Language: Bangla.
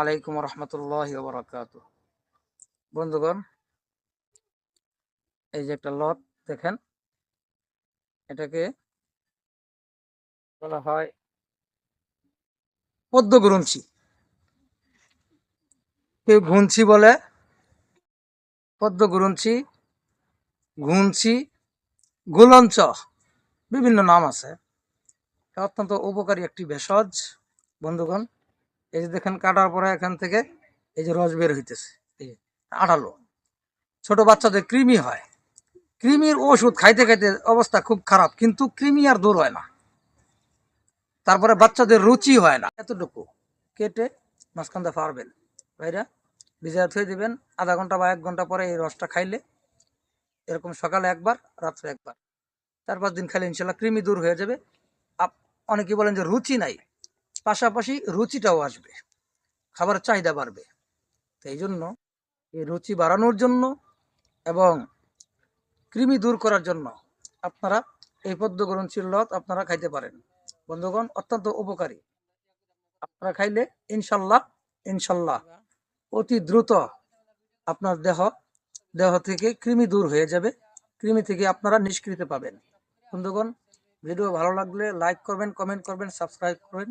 আলাইকুম রহমতুল্লাহ বরকাত বন্ধুগণ, এই যে একটা লট, দেখেন, এটাকে বলা হয় পদ্ম গুরুঞ্চি কেউ ঘুঞ্চি বলে, পদ্ম গুরুঞ্চি ঘুঞ্চি গুলঞ্চ বিভিন্ন নাম আছে। অত্যন্ত উপকারী একটি ভেষজ, বন্ধুগণ। এই যে দেখেন কাটার পরে এখান থেকে এই যে রস বের হইতেছে আঠালো। ছোট বাচ্চাদের কৃমি হয়। কৃমির ওষুধ খাইতে খাইতে অবস্থা খুব খারাপ, কিন্তু কৃমি আর দূর হয় না। তারপরে বাচ্চাদের রুচি হয় না। এতটুকু কেটে মাঝখানটা পারবেন ভাইরা ভিজা থুয়ে দিবেন। আধা ঘণ্টা বা এক ঘণ্টা পরে এই রসটা খাইলে এরকম সকালে একবার, রাত্রে একবার। চার পাঁচ দিন খাইলে ইনশাল্লাহ কৃমি দূর হয়ে যাবে। অনেকে বলেন যে রুচি নাই। পাশাপাশি রুচিটাও আসবে খাবারের চাহিদা বাড়বে। তো এই জন্য এই রুচি বাড়ানোর জন্য এবং কৃমি দূর করার জন্য আপনারা এই পদ্মগ্রন্থির লত আপনারা খাইতে পারেন। বন্ধুগণ, অত্যন্ত উপকারী। আপনারা খাইলে ইনশাল্লাহ ইনশাল্লাহ অতি দ্রুত আপনার দেহ দেহ থেকে কৃমি দূর হয়ে যাবে, কৃমি থেকে আপনারা নিষ্কৃত পাবেন। বন্ধুগণ, ভিডিও ভালো লাগলে লাইক করবেন, কমেন্ট করবেন, সাবস্ক্রাইব করবেন।